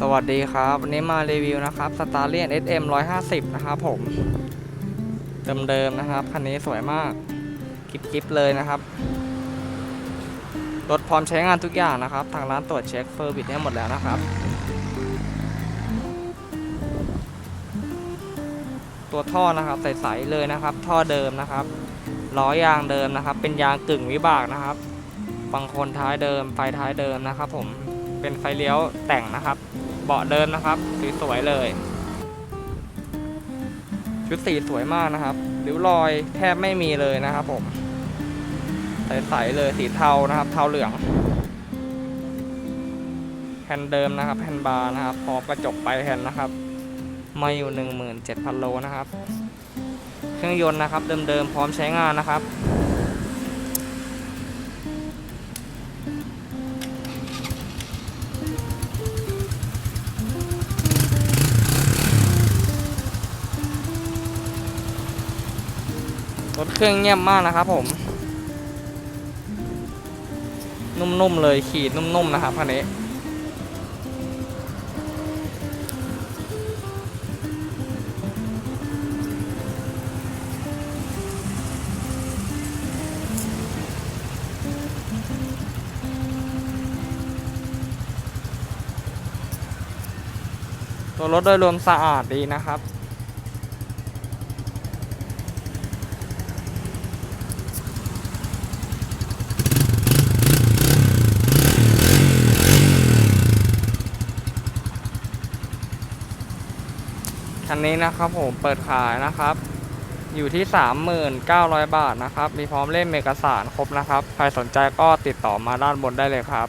สวัสดีครับ วันนี้มารีวิวนะครับ s t a r l i o n SM 150 นะครับผม เดิมๆนะครับ คันนี้สวยมากกิบๆเลยนะครับ รถพร้อมใช้งานทุกอย่างนะครับ ทางร้านตรวจเช็คเฟอร์บิทให้หมดแล้วนะครับ ตัวท่อนะครับใสๆเลยนะครับ ท่อเดิมนะครับล้อยางเดิมนะครับ เป็นยางกึ่งวิบากนะครับ บางคนท้ายเดิมไฟท้ายเดิมนะครับผม เป็นไฟเลี้ยวแต่งนะครับ เบาะเดิมนะครับสวยๆเลย ชุดสีสวยมากนะครับริ้วรอยแทบไม่มีเลยนะครับผมใสๆเลยสีเทานะครับ เทาเหลืองแผ่นเดิมนะครับแผ่นบาร์นะครับพร้อมกระจกไปแผ่นนะครับมาอยู่ 17,000 โลนะครับ เครื่องยนต์นะครับ เดิมๆ พร้อมใช้งานนะครับ รถเครื่องเงียบมากนะครับผม นุ่มๆเลยขี่นุ่มๆนะครับคันนี้ตัวรถโดยรวมสะอาดดีนะครับ คันนี้นะครับผมเปิดขายนะครับ อยู่ที่ 3,900 บาทนะครับ มีพร้อมเล่มเอกสารครบนะครับ ใครสนใจก็ติดต่อมาด้านบนได้เลยครับ